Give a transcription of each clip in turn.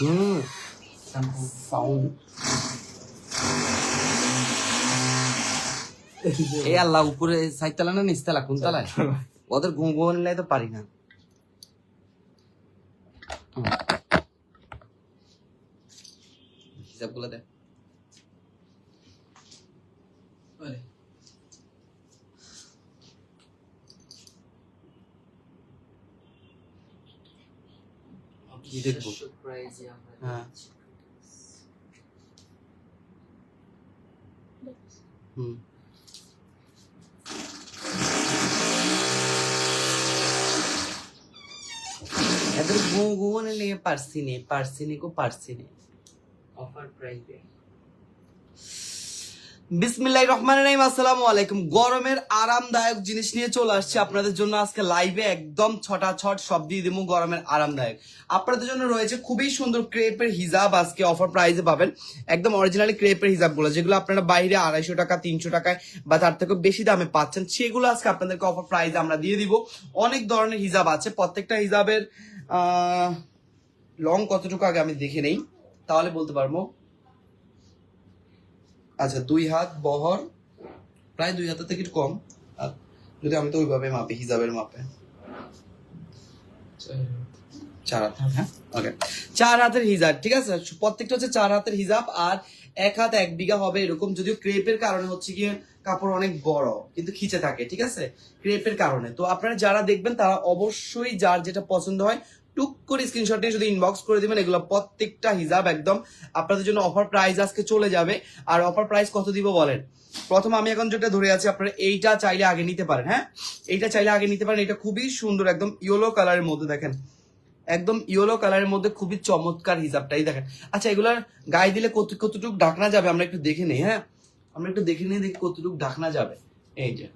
হুম shampoo sound এই আল্লাহ, উপরে সাইতলা না নিচতলা কোন তলায়? ওদের ঘুম ঘুম নিলে তো পারি না। হিসাবগুলো দেখ। কি দেখব prize-এ আমরা হ্যাঁ। হুম। এদের ঘুম ঘুম নিয়ে পারছি নে পারছি নে কো বিসমিল্লাহ রহমান রহিম, আসসালামু আলাইকুম। গরমের আরামদায়ক জিনিস নিয়ে চলে আসছে। আপনাদের জন্য আজকে লাইভে একদম ছটা ছট সব দিয়ে দিব গরমের আরামদায়ক। আপনাদের জন্য রয়েছে খুবই সুন্দর ক্রেপের হিজাব আজকে অফার প্রাইসে পাবেন। একদম অরিজিনালি ক্রেপের হিজাবগুলো যেগুলো আপনারা বাইরে আড়াইশো টাকা, তিনশো টাকায় বা তার থেকে বেশি দামে পাচ্ছেন, সেগুলো আজকে আপনাদেরকে অফার প্রাইসে আমরা দিয়ে দিব। অনেক ধরনের হিজাব আছে। প্রত্যেকটা হিজাবের লং কতটুকু আগে আমি দেখে নেই, তাহলে বলতে পারব। আচ্ছা দুই হাত বহর প্রায় দুই হাতের থেকে কম। আর যদি আমি তো ওইভাবে মাপি হিসাবের মাপে। চার হাত হ্যাঁ? চার হাতের হিজাব, ঠিক আছে? প্রত্যেকটা হচ্ছে চার হাতের হিজাব, আর এক হাত এক বিঘা হবে এরকম। যদিও ক্রেপের কারণে হচ্ছে গিয়ে কাপড় অনেক বড়, কিন্তু খিচে থাকে, ঠিক আছে? ক্রেপের কারণে। তো আপনারা যারা দেখবেন, তারা অবশ্যই যার যেটা পছন্দ হয় টুক করে স্ক্রিনশট নিয়ে যদি ইনবক্স করে দিবেন, এগুলো প্রত্যেকটা হিজাব একদম আপনাদের জন্য অফার প্রাইস আজকে চলে যাবে। আর অফার প্রাইস কত দিব বলেন? প্রথম আমি এখন যেটা ধরে আছি, আপনারা এইটা চাইলে আগে নিতে পারেন হ্যাঁ? এইটা চাইলে আগে নিতে পারেন, এটা খুবই সুন্দর একদম ইয়েলো কালারের মধ্যে দেখেন। একদম ইয়েলো কালারের মধ্যে খুবই চমৎকার হিসাবটাই দেখেন। আচ্ছা এগুলার গায়ে দিলে কত, কতটুকু ঢাকনা যাবে আমরা একটু দেখে নেই হ্যাঁ? আমরা একটু দেখে নিয়ে দেখি কতটুকু ঢাকনা যাবে। এই যে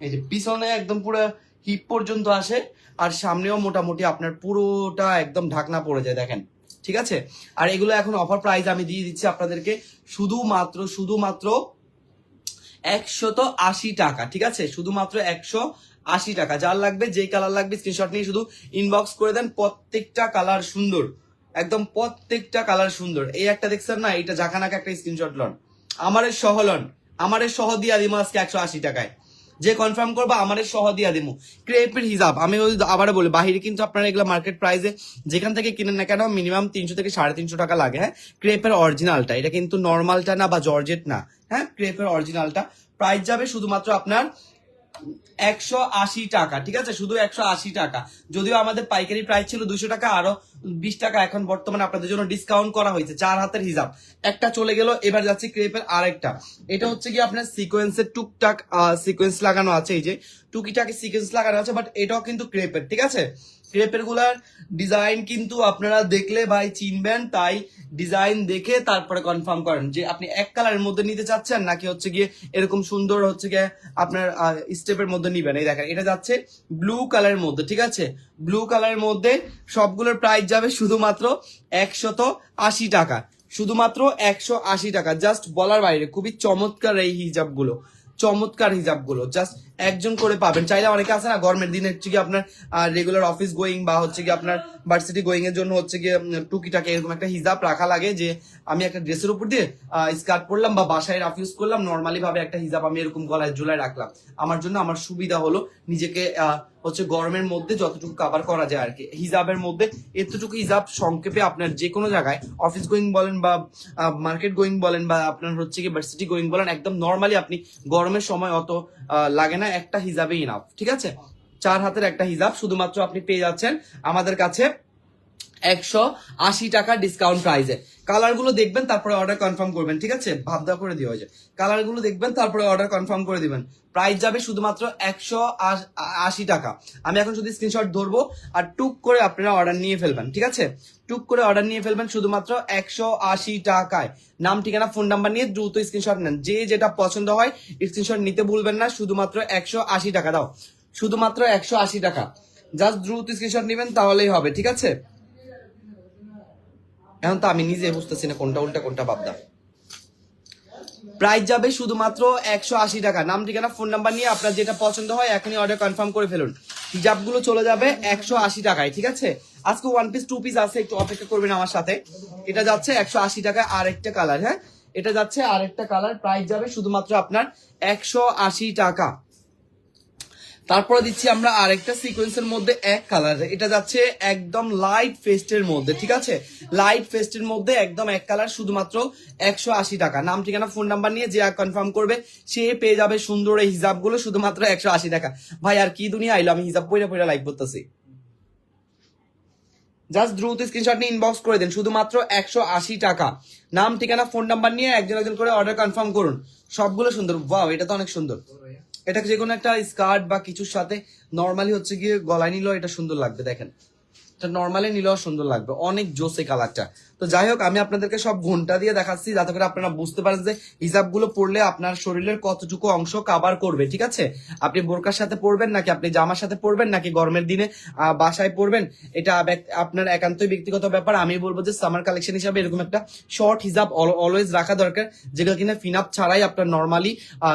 এই যে পিছনে একদম পুরো হিপ পর্যন্ত আসে, আর সামনেও মোটামুটি আপনার পুরোটা একদম ঢাকনা পড়ে যায়, দেখেন। ঠিক আছে? আর এগুলো এখন অফার প্রাইস আমি দিয়ে দিচ্ছি আপনাদেরকে শুধুমাত্র শুধুমাত্র একশত আশি টাকা, ঠিক আছে? শুধুমাত্র একশো আশি টাকা। যার লাগবে যেই কালার লাগবে স্ক্রিনশট নিয়ে শুধু ইনবক্স করে দেন, প্রত্যেকটা কালার সুন্দর। একদম প্রত্যেকটা কালার সুন্দর। এই একটা দেখছেন না এটা জাকানাকে একটা স্ক্রিনশট লন। আমারের সহ লন। আমারের সহ দিয়া আজকে একশো আশি টাকায়। যে কনফার্ম করব আমাদের সহ দিয়া দিমু। ক্রেপের হিসাব, আমি ওই আবার বলি, বাহিরে কিন্তু আপনারা এগুলো মার্কেট প্রাইসে যেখান থেকে কিনেন না কেন মিনিমাম তিনশো থেকে সাড়ে তিনশো টাকা লাগে হ্যাঁ? ক্রেপের অরিজিনালটা এটা কিন্তু নর্মালটা না বা জর্জেট না হ্যাঁ? ক্রেপের অরিজিনালটা প্রাইস যাবে শুধুমাত্র আপনার একশো আশি টাকা, ঠিক আছে? শুধু একশো আশি টাকা। যদিও আমাদের পাইকারি প্রাইস ছিল দুশো টাকা, আরও বিশ টাকা এখন বর্তমানে আপনাদের জন্য ডিসকাউন্ট করা হয়েছে, চার হাতের হিসাব একটা চলে গেল, এবার যাচ্ছে ক্রেপের আরেকটা। এটা হচ্ছে কি আপনার সিকোয়েন্সের টুকটাক সিকোয়েন্স লাগানো আছে, এই যে টুকিটাকে সিকোয়েন্স লাগানো আছে বাট এটাও কিন্তু ক্রেপের, ঠিক আছে? ক্রেপেরগুলার ডিজাইন কিন্তু আপনারা দেখলে ভাই চিনবেন, তাই ডিজাইন দেখে তারপরে কনফার্ম করেন যে আপনি এক কালারের মধ্যে নিতে চাচ্ছেন নাকি হচ্ছে গিয়ে এরকম সুন্দর হচ্ছে গিয়ে আপনার স্টেপের মধ্যে নিবেন। এই দেখেন, এটা যাচ্ছে ব্লু কালারের মধ্যে, ঠিক আছে? ব্লু কালারের মধ্যে সবগুলোর প্রাইস যাবে শুধুমাত্র একশত আশি টাকা। শুধুমাত্র একশো আশি টাকা। জাস্ট বলার বাইরে, খুবই চমৎকার এই হিজাবগুলো, চমৎকার হিজাবগুলো। জাস্ট একজন করে পাবেন। চাইলে অনেকে আছে না গরমের দিনে হচ্ছে কি আপনার রেগুলার অফিস গোয়িং বা হচ্ছে কি আপনার ভার্সিটি গোয়িং এর জন্য হচ্ছে উম, টুকিটাকে এরকম একটা হিজাব রাখা লাগে যে আমি একটা ড্রেসের উপর দিয়ে স্কার্ট পরলাম বা বাসায় রাফ ইউজ করলাম নর্মালি ভাবে একটা হিজাব আমি এরকম গলায় ঝুলায় রাখলাম। আমার জন্য আমার সুবিধা হলো নিজেকে হচ্ছে গরমের মধ্যে যতটুকু কাভার করা যায় আর কি হিজাবের মধ্যে এতটুকু হিজাব সংক্ষেপে আপনার যে কোনো জায়গায় অফিস গোয়িং বলেন বা মার্কেট গোয়িং বলেন বা আপনার হচ্ছে কি ভার্সিটি গোয়িং বলেন একদম নর্মালি আপনি গরমের সময় অত লাগে না। একটা হিজাবে ইনাফ ঠিক আছে? চার হাতের একটা হিজাব, শুধুমাত্র আপনি পেয়ে যাচ্ছেন আমাদের কাছে একশো আশি টাকা ডিসকাউন্ট প্রাইসে কালারগুলো দেখবেন, তারপরে অর্ডার কনফার্ম করবেন, ঠিক আছে? ভাবদা করে দিয়ে হয়েছে। কালারগুলো দেখবেন, তারপরে অর্ডার কনফার্ম করে দিবেন। প্রাইস যাবে শুধুমাত্র একশো আশি টাকা। আমি এখন শুধু স্ক্রিনশট ধরবো আর টুক করে আপনারা অর্ডার নিয়ে ফেলবেন, ঠিক আছে? টুক করে অর্ডার নিয়ে ফেলবেন শুধুমাত্র একশো আশি টাকায়। নাম, ঠিকানা ফোন নাম্বার নিয়ে দ্রুত স্ক্রিনশট নেন। যে যেটা পছন্দ হয় স্ক্রিনশট নিতে ভুলবেন না, শুধুমাত্র একশো আশি টাকা। দাও, শুধুমাত্র একশো আশি টাকা। জাস্ট দ্রুত স্ক্রিনশট নেবেন, তাহলেই হবে, ঠিক আছে? এখন তো আমি নিজে বুঝতেছি না কোনটা উল্টা, কোনটা বাবদা প্রাইস যাবে শুধুমাত্র একশো আশি টাকা। নাম, ঠিকানা ফোন নাম্বার নিয়ে আপনার যেটা পছন্দ হয় এখনই অর্ডার কনফার্ম করে ফেলুন। হিজাবগুলো চলে যাবে একশো আশি টাকায়, ঠিক আছে? আজকে ওয়ান পিস টু পিস আছে, একটু অপেক্ষা করবেন আমার সাথে। এটা যাচ্ছে একশো আশি টাকায় আরেকটা কালার হ্যাঁ? এটা যাচ্ছে আরেকটা কালার প্রাইস যাবে শুধুমাত্র আপনার একশো আশি টাকা। তারপরে দিচ্ছি আমরা আরেকটা সিকোয়েন্সের মধ্যে এক কালার এটা যাচ্ছে একদম লাইট ফেস্টের মধ্যে, ঠিক আছে? লাইট ফেস্টের মধ্যে একদম এক কালার শুধুমাত্র একশো আশি টাকা। নাম, ঠিকানা ফোন নাম্বার নিয়ে যে কনফার্ম করবে, সে পেয়ে যাবে সুন্দর এই হিসাবগুলো শুধুমাত্র একশো আশি টাকা। ভাই, আর কি দুনিয়া আইলো? আমি হিসাব পয়রা পয়রা লাইভ করতেছি। জাস্ট দ্রুত স্ক্রিনশট নিয়ে ইনবক্স করে দিন, শুধুমাত্র একশো আশি টাকা। নাম, ঠিকানা ফোন নাম্বার নিয়ে একজন একজন করে অর্ডার কনফার্ম করুন। সবগুলো সুন্দর। ওয়াও এটা তো অনেক সুন্দর। এটা যে কোনো একটা স্কার্ট বা কিছুর সাথে নর্মালি হচ্ছে গিয়ে গলায় নিলেও এটা সুন্দর লাগবে, দেখেন। এটা নর্মালি নিলেও সুন্দর লাগবে। অনেক জোসে কালারটা তো যাই হোক আমি আপনাদেরকে সব ঘণ্টা দিয়ে দেখাচ্ছি, যাতে করে আপনারা বুঝতে পারেন যে হিসাবগুলো পড়লে আপনার শরীরের কতটুকু অংশ কাভার করবে, ঠিক আছে? আপনি বোরকার সাথে পড়বেন নাকি আপনি জামার সাথে পড়বেন নাকি গরমের দিনে বাসায় পড়বেন? এটা আপনার একান্তই ব্যক্তিগত ব্যাপার। আমি বলব যে সামার কালেকশন হিসাবে এরকম একটা শর্ট হিসাব অলওয়েজ রাখা দরকার, যেগুলো কিনা ফিনাপ ছাড়াই আপনার নর্মালি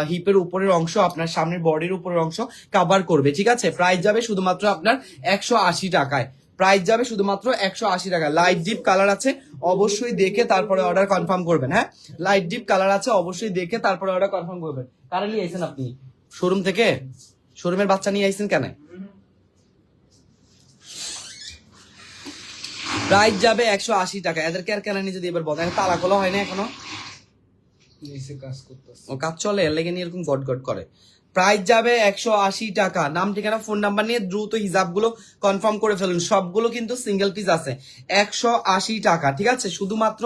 হিপের উপরের অংশ, আপনার সামনের বডির উপরের অংশ কাবার করবে, ঠিক আছে? প্রাইস যাবে শুধুমাত্র আপনার একশো আশি টাকায়। প্রাইস যাবে শুধুমাত্র একশো আশি টাকা লাইট ডিপ কালার আছে অবশ্যই দেখে তারপরে অর্ডার কনফার্ম করবেন হ্যাঁ? লাইট ডিপ কালার আছে অবশ্যই দেখে তারপরে অর্ডার কনফার্ম করবেন। কারা নিয়ে আইছেন আপনি? শোরুম থেকে? শোরুমের বাচ্চা নিয়ে আইছেন কেন? প্রাইস যাবে একশো আশি টাকা। এদেরকে আর কেন যদি এবার বলেন? তালা খোলা হয় না এখনও। নিচে কাজ করতেছে। ও কাজ চলে এর লেগে নিয়ে এরকম গট গট করে। প্রাইস যাবে একশো আশি টাকা। নাম, ঠিকানা ফোন নাম্বার নিয়ে দ্রুত হিসাবগুলো কনফার্ম করে ফেলুন। সবগুলো কিন্তু সিঙ্গেল পিস আছে। একশো আশি টাকা, ঠিক আছে? শুধুমাত্র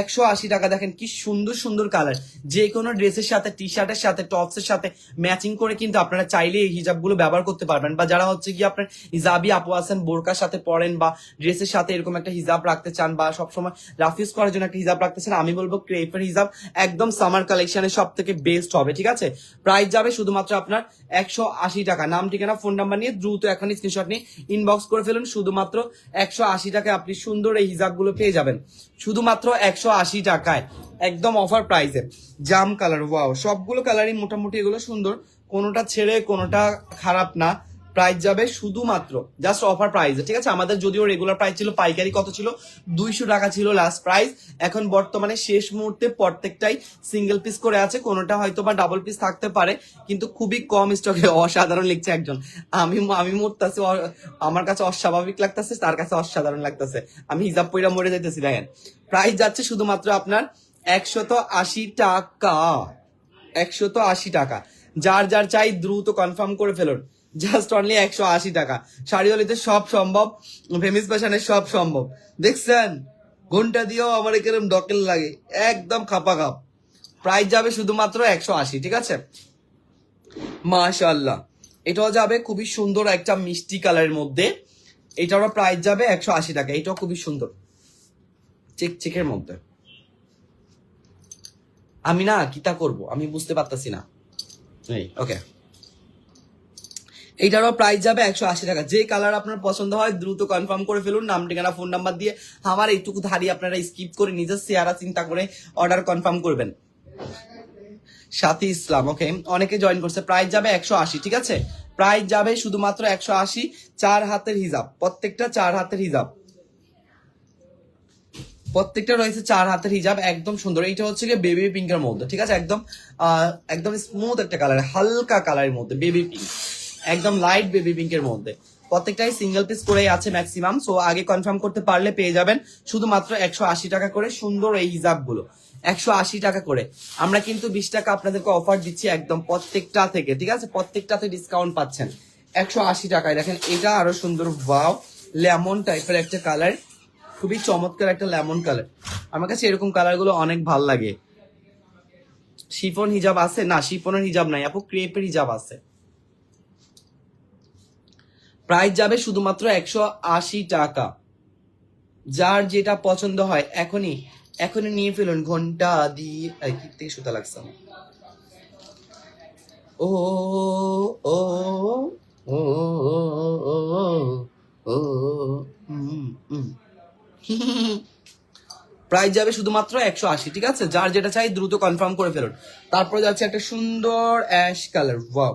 একশো আশি টাকা। দেখেন কি সুন্দর সুন্দর কালার যে কোনো ড্রেসের সাথে টি শার্টের সাথে টপসের সাথে ম্যাচিং করে কিন্তু আপনারা চাইলে এই হিজাবগুলো ব্যবহার করতে পারবেন। বা যারা হচ্ছে কি আপনার হিজাবি আপু আছেন, বোরকার সাথে পরেন বা ড্রেসের সাথে এরকম একটা হিজাব রাখতে চান বা সবসময় রাফিউজ করার জন্য একটা হিজাব রাখতে চান, আমি বলব ক্রেপের হিজাব একদম সামার কালেকশনের সব থেকে বেস্ট হবে, ঠিক আছে? প্রাইস যাবে শুধুমাত্র আপনার একশো আশি টাকা। নাম, ঠিকানা ফোন নাম্বার নিয়ে দ্রুত এখন স্ক্রিনশট নিয়ে ইনবক্স করে ফেলুন। শুধুমাত্র একশো আশি টাকায় আপনি সুন্দর এই হিজাবগুলো পেয়ে যাবেন। শুধুমাত্র একশো আশি টাকায়। একদম অফার প্রাইসে জাম কালার ওয়াও সবগুলো কালারই মোটামুটি এগুলো সুন্দর। কোনোটা ছেড়ে, কোনোটা খারাপ না। প্রাইস যাবে শুধুমাত্র জাস্ট অফার প্রাইসে ঠিক আছে? আমাদের যদিও রেগুলার প্রাইস ছিল, পাইকারি কত ছিল? দুইশো টাকা ছিল লাস্ট প্রাইস এখন বর্তমানে শেষ মুহূর্তে প্রত্যেকটাই সিঙ্গেল পিস করে আছে, কোনোটা হয়তো বা ডাবল পিস থাকতে পারে, কিন্তু খুবই কম স্টকে অসাধারণ লিখছে একজন। আমি আমি মরতাছি আমার কাছে অস্বাভাবিক লাগতেছে, তার কাছে অসাধারণ লাগতেছে। আমি হিজাব পইরা মরে যাইতেছি, দেখেন। প্রাইস যাচ্ছে শুধুমাত্র আপনার একশত আশি টাকা। একশত আশি টাকা। যার যার চাই দ্রুত কনফার্ম করে ফেলুন। জাস্ট অনলি একশো আশি টাকা। শাড়িওয়ালিতে সব সম্ভব ফেমিস ফ্যাশনে সব সম্ভব। দেখছেন? ঘণ্টা দিয়েও আমার এরকম ডকেল লাগে। একদম খাপা খাপ। প্রাইস যাবে শুধুমাত্র একশো আশি, ঠিক আছে? মাশাল্লাহ এটাও যাবে খুবই সুন্দর একটা মিষ্টি কালারের মধ্যে। এটারও প্রাইস যাবে একশো আশি টাকা। এটাও খুবই সুন্দর। চেক চেকের মধ্যে। আমি না কিতা করব? আমি বুঝতে পারতাছি না। এই ওকে এইটারও প্রাইস যাবে একশো আশি টাকা। যে কালার আপনার পছন্দ হয়, দ্রুত কনফার্ম করে ফেলুন। নাম, ঠিকানা ফোন নাম্বার দিয়ে আমার এইটুকু ধারি আপনারা স্কিপ করে নিজের চেহারা চিন্তা করে অর্ডার কনফার্ম করবেন। সাথী ইসলাম ওকে অনেকে জয়েন করছে। প্রাইস যাবে একশো আশি, ঠিক আছে? প্রাইস যাবে শুধুমাত্র একশো আশি, চার হাতের হিজাব। প্রত্যেকটা চার হাতের হিজাব। প্রত্যেকটা রয়েছে চার হাতের হিজাব, একদম সুন্দর। এইটা হচ্ছে গিয়ে বেবি পিঙ্কের মধ্যে, ঠিক আছে? একদম একদম স্মুথ একটা কালার হালকা কালারের মধ্যে বেবি পিঙ্ক একদম লাইট বেবি পিঙ্কের মধ্যে। প্রত্যেকটাই সিঙ্গেল পিস করেই আছে ম্যাক্সিমাম সো আগে কনফার্ম করতে পারলে পেয়ে যাবেন। শুধুমাত্র একশো আশি টাকা করে সুন্দর এই হিজাবগুলো একশো আশি টাকা করে। আমরা কিন্তু বিশ টাকা আপনাদেরকে অফার দিচ্ছি একদম প্রত্যেকটা থেকে, ঠিক আছে? প্রত্যেকটাতে ডিসকাউন্ট পাচ্ছেন। একশো আশি টাকায়। দেখেন, এটা আরও সুন্দর ওয়াও লেমন টাইপের একটা কালার খুবই চমৎকার একটা লেমন কালার আমার কাছে এরকম কালারগুলো অনেক ভালো লাগে। শিফন হিজাব আছে? না, শিফনের হিজাব নাই। আপু ক্রেপের হিজাব আছে। প্রাইস যাবে শুধুমাত্র একশো আশি টাকা যার যেটা পছন্দ হয় এখনই এখনই নিয়ে ফেলুন ঘণ্টা দিয়ে কি সুতা লাগছে ও ও ও ও প্রাইস যাবে শুধুমাত্র একশো আশি ঠিক আছে যার যেটা চাই দ্রুত কনফার্ম করে ফেলুন তারপরে যাচ্ছে একটা সুন্দর অ্যাশ কালার ওয়াও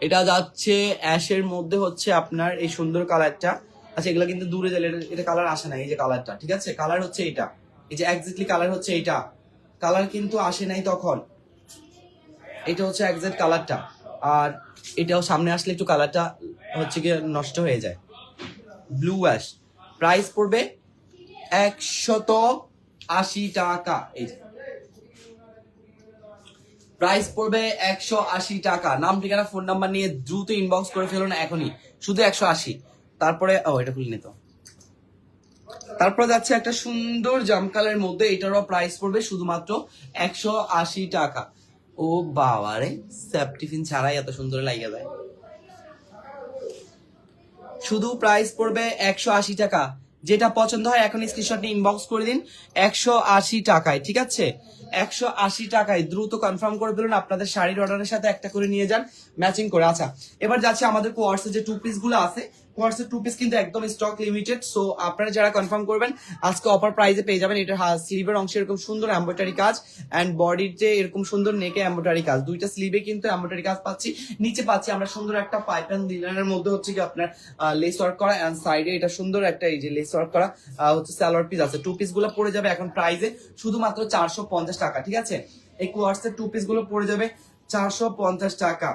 এটা যাচ্ছে অ্যাশের মধ্যে হচ্ছে আপনার এই সুন্দর কালারটা। আচ্ছা এগুলো কিন্তু দূরে গেলে এটা- এটা কালার আসে না, এই যে কালারটা ঠিক আছে? কালার হচ্ছে এটা। এই যে এক্স্যাক্টলি কালার হচ্ছে এইটা কালার কিন্তু আসে নাই তখন। এটা হচ্ছে এক্সাক্ট কালারটা আর এটাও সামনে আসলে একটু কালারটা হচ্ছে গিয়ে নষ্ট হয়ে যায়। ব্লু অ্যাশ প্রাইস পড়বে একশত আশি টাকা। এই প্রাইস পড়বে একশো আশি টাকা। নাম, ঠিকানা ফোন নাম্বার নিয়ে দ্রুত ইনবক্স করে ফেলুন এখনই। শুধু একশো আশি। তারপরে, ও, এটা খুলে নিত। তারপর যাচ্ছে একটা সুন্দর জামকালের মধ্যে, এটারও প্রাইস পড়বে শুধুমাত্র একশো আশি টাকা। ও বাবা রে সেফটিফিন ছাড়াই এত সুন্দর লাগিয়ে যায় শুধু প্রাইস পড়বে একশো আশি টাকা। যেটা পছন্দ হয় এখন স্ক্রিনশট নিয়ে ইনবক্স করে দিন, একশো আশি টাকায়, ঠিক আছে? একশো আশি টাকায় দ্রুত কনফার্ম করে ফেলুন, আপনাদের শাড়ির অর্ডারের সাথে একটা করে নিয়ে যান ম্যাচিং করে। আচ্ছা এবার যাচ্ছে আমাদের কোয়ার্সের যে টু পিসগুলো আছে কোয়ার্সের টু পিস কিন্তু একদম স্টক লিমিটেড সো আপনারা যারা কনফার্ম করবেন, আজকে অফার প্রাইসে পেয়ে যাবেন। এটা স্লিভের অংশে এরকম সুন্দর এম্ব্রয়ডারি কাজ অ্যান্ড যে এরকম সুন্দর নেকে এম্ব্রয়ডারি কাজ। দুইটা স্লিভে কিন্তু এম্ব্রয়ডারি কাজ পাচ্ছি। নিচে পাচ্ছি আমরা সুন্দর একটা পাইপ অ্যান্ড ডিজাইনের মধ্যে হচ্ছে কি আপনার লেস ওয়ার্ক করা অ্যান্ড সাইডে এটা সুন্দর একটা এই যে লেস ওয়ার্ক করা হচ্ছে সালোয়ার পিস আছে। টু পিসগুলো পড়ে যাবে এখন প্রাইসে শুধুমাত্র চারশো পঞ্চাশ টাকা, ঠিক আছে? এই কোয়ার্সের টু পিসগুলো পড়ে যাবে চারশো পঞ্চাশ টাকা।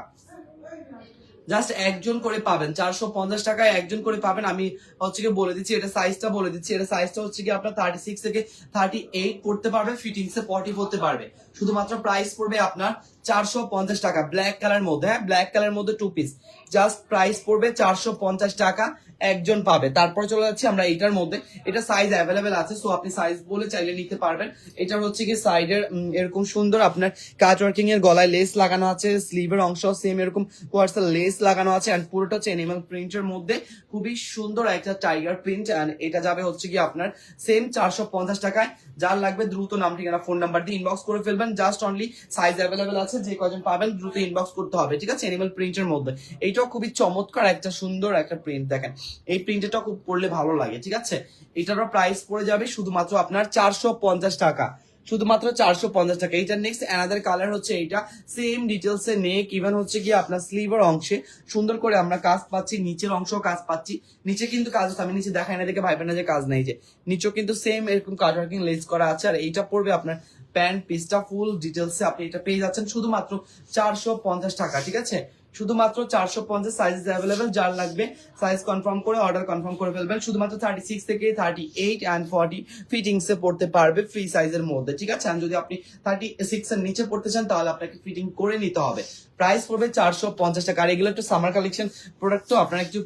জাস্ট একজন করে পাবেন। চারশো পঞ্চাশ টাকায় একজন করে পাবেন। আমি হচ্ছে কি বলে দিচ্ছি, এটা সাইজটা বলে দিচ্ছি। এটা সাইজটা হচ্ছে কি আপনার থার্টি সিক্স থেকে থার্টি এইট পড়তে পারবে ফিটিংসে পটি পড়তে পারবে। শুধুমাত্র প্রাইস পড়বে আপনার চারশো পঞ্চাশ টাকা ব্ল্যাক কালার মধ্যে হ্যাঁ? ব্ল্যাক কালার মধ্যে টু পিস জাস্ট প্রাইস পড়বে চারশো পঞ্চাশ টাকা। একজন পাবে। তারপর চলে যাচ্ছি আমরা এটার মধ্যে। এটা সাইজ অ্যাভেলেবেল আছে সো আপনি সাইজ বলে চাইলে নিতে পারবেন। এটার হচ্ছে কি সাইডের এরকম সুন্দর আপনার কাজ ওয়ার্কিং এর গলায় লেস লাগানো আছে স্লিভের অংশ সেম এরকম কোয়ার্সাল লেস লাগানো আছে এন্ড পুরোটা হচ্ছে এনিমাল প্রিন্টের মধ্যে। খুবই সুন্দর একটা টাইগার প্রিন্ট এন্ড এটা যাবে হচ্ছে কি আপনার সেম চারশো পঞ্চাশ টাকায়। যার লাগবে দ্রুত নাম ঠিকানা ফোন নাম্বার দিয়ে ইনবক্স করে ফেলবেন। জাস্ট অনলি সাইজ অ্যাভেলেবেল আছে, যে কজন পাবেন দ্রুত ইনবক্স করতে হবে, ঠিক আছে? এনিমাল প্রিন্টের মধ্যে। এইটাও খুবই চমৎকার, একটা সুন্দর একটা প্রিন্ট দেখেন। এই প্রিন্টটা খুব পড়লে ভালো লাগে, ঠিক আছে? এটারও প্রাইস পড়ে যাবে শুধুমাত্র আপনার চারশো পঞ্চাশ টাকা। শুধুমাত্র চারশো পঞ্চাশ টাকা। এইটার নেক্সট অ্যানাদার কালার হচ্ছে এইটা। সেম ডিটেলস এ নেক ইভেন হচ্ছে কি আপনার স্লিভার অংশে। সুন্দর করে আমরা কাজ পাচ্ছি, নিচের অংশ কাজ পাচ্ছি। নিচে কিন্তু কাজ আমি নিচে দেখাই না, দেখে ভাইবেন না যে কাজ নেই যে। নিচেও কিন্তু সেম এরকম কাজ ওয়ার্কিং লেস করা আছে। আর এইটা পড়বে আপনার প্যান্ট পিসটা ফুল ডিটেলসে আপনি এটা পেয়ে যাচ্ছেন শুধুমাত্র চারশো পঞ্চাশ টাকা, ঠিক আছে? শুধুমাত্র চারশো পঞ্চাশ সাইজ অ্যাভেলেবেল যার লাগবে সাইজ কনফার্ম করে অর্ডার কনফার্ম করে ফেলবেন। শুধুমাত্র থার্টি সিক্স থেকে thirty eight and forty fittings এ পড়তে পারবে ফ্রি সাইজের মধ্যে, ঠিক আছে? যদি আপনি থার্টি সিক্স এর নিচে পড়তে চান, তাহলে আপনাকে ফিটিং করে নিতে হবে। প্রাইস পড়বে চারশো পঞ্চাশ টাকা। আর এগুলো একটু সামার কালেকশন প্রোডাক্ট তো, আপনার একটু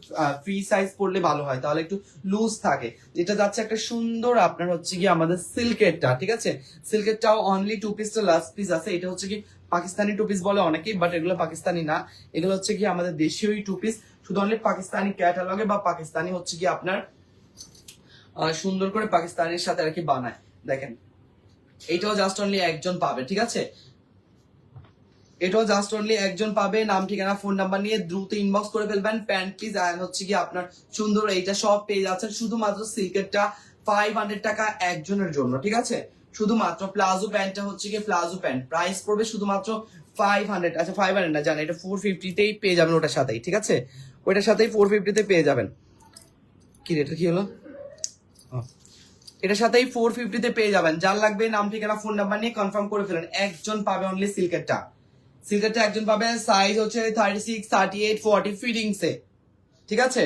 ফ্রি সাইজ পড়লে ভালো হয়। তাহলে একটু লুজ থাকে। যেটা যাচ্ছে একটা সুন্দর আপনার হচ্ছে কি আমাদের সিল্কেরটা ঠিক আছে? সিল্কেরটাও অনলি টু পিসটা লাস্ট পিস আছে। এটা হচ্ছে কি পাকিস্তানি টু পিস বলে অনেকেই বাট এগুলো পাকিস্তানি না। এগুলো হচ্ছে কি আমাদের দেশীয় টু পিস শুধু অনলি পাকিস্তানি ক্যাটালগে বা পাকিস্তানি হচ্ছে কি আপনার সুন্দর করে পাকিস্তানের সাথে আর কি বানায়। দেখেন এইটাও জাস্ট অনলি একজন পাবে, ঠিক আছে? এটাও জাস্ট অনলি একজন পাবে, নাম, ঠিকানা ফোন নাম্বার নিয়ে দ্রুত ইনবক্স করে ফেলবেন। প্যান্ট পিস অ্যান্ড হচ্ছে কি আপনার সুন্দর এইটা সব পেয়ে যাচ্ছেন। শুধুমাত্র সিল্কেরটা ফাইভ হান্ড্রেড টাকা একজনের জন্য, ঠিক আছে? শুধুমাত্র প্লাজো প্যান্টটা হচ্ছে কি প্লাজো প্যান্ট প্রাইস পড়বে শুধুমাত্র ফাইভ হান্ড্রেড আচ্ছা ফাইভ হান্ড্রেড না জানেন এটা ফোর ফিফটিতেই পেয়ে যাবেন ওটার সাথেই, ঠিক আছে? ওইটার সাথেই ফোর ফিফটিতে পেয়ে যাবেন। কি রেট কি হলো? এটার সাথেই ফোর ফিফটিতে পেয়ে যাবেন। যার লাগবে নাম, ঠিকানা ফোন নাম্বার নিয়ে কনফার্ম করে ফেলেন। একজন পাবে অনলি সিল্কেরটা সিল্কেরটা একজন পাবে সাইজ হচ্ছে thirty six thirty eight forty ফিটিংসে ঠিক আছে?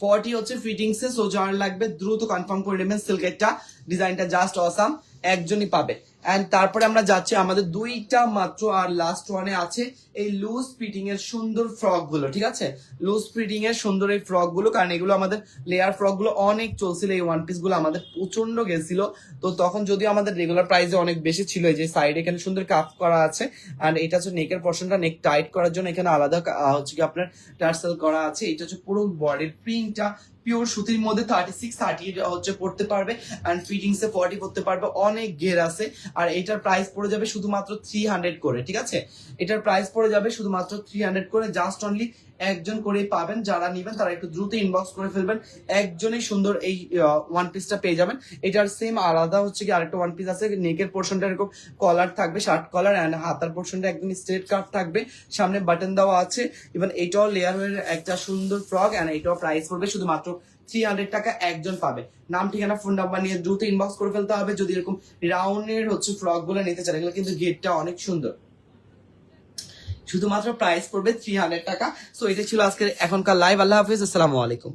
ফর্টি হচ্ছে ফিটিংসে সো যার লাগবে দ্রুত কনফার্ম করে নেবেন সিল্কেরটা ডিজাইনটা জাস্ট অসাম একজনই পাবে। এন্ড তারপরে আমরা যাচ্ছি, আমাদের দুইটা মাত্র আর লাস্ট ওয়ানে আছে, এই লুজ ফিটিং এর সুন্দর ফ্রকগুলো ঠিক আছে? লুজ ফিটিং এর সুন্দর এই ফ্রকগুলো কারণ এগুলো আমাদের লেয়ার ফ্রকগুলো অনেক চলছিল, এই ওয়ান পিসগুলো আমাদের প্রচণ্ড গেছিল। তো তখন যদিও আমাদের রেগুলার প্রাইসে অনেক বেশি ছিল যে সাইড এখানে সুন্দর কাপ করা আছে আর এটা হচ্ছে নেকের পর্শনটা নেক টাইট করার জন্য এখানে আলাদা হচ্ছে কি আপনার টার্সেল করা আছে। এটা হচ্ছে পুরো বডির প্রিন্টটা পিওর সুতির মধ্যে থার্টি সিক্স থার্টি হচ্ছে পড়তে পারবে অ্যান্ড ফিটিংসে ফর্টি করতে পারবে, অনেক ঘের আছে। আর এটার প্রাইস পড়ে যাবে শুধুমাত্র থ্রি হান্ড্রেড করে, ঠিক আছে? এটার প্রাইস পড়ে যাবে শুধুমাত্র থ্রি হান্ড্রেড করে জাস্ট অনলি একজন করেই পাবেন, যারা নিবেন তারা একটু দ্রুত ইনবক্স করে ফেলবেন, একজনই সুন্দর এই ওয়ান পিসটা পেয়ে যাবেন। এটার সেম আলাদা হচ্ছে কি আরেকটা ওয়ান পিস আছে নেকের পোর্শনটা এরকম কলার থাকবে শার্ট কলার অ্যান্ড হাতার পোর্শনটা একদম স্ট্রেট কাট থাকবে, সামনে বাটন দেওয়া আছে। ইভেন এটাও লেয়ার হয়ে একটা সুন্দর ফ্রক অ্যান্ড এটাও প্রাইস পড়বে শুধুমাত্র থ্রি হান্ড্রেড টাকা একজন পাবে। নাম, ঠিকানা ফোন নাম্বার নিয়ে দ্রুত ইনবক্স করে ফেলতে হবে। যদি এরকম রাউন্ডের হচ্ছে ফ্রকগুলো নিতে চান, এগুলো কিন্তু গেটটা অনেক সুন্দর। শুধুমাত্র প্রাইস পড়বে থ্রি হান্ড্রেড টাকা। সো এটা ছিল আজকের এখনকার লাইভ আল্লাহ হাফিজ। আসসালামু আলাইকুম।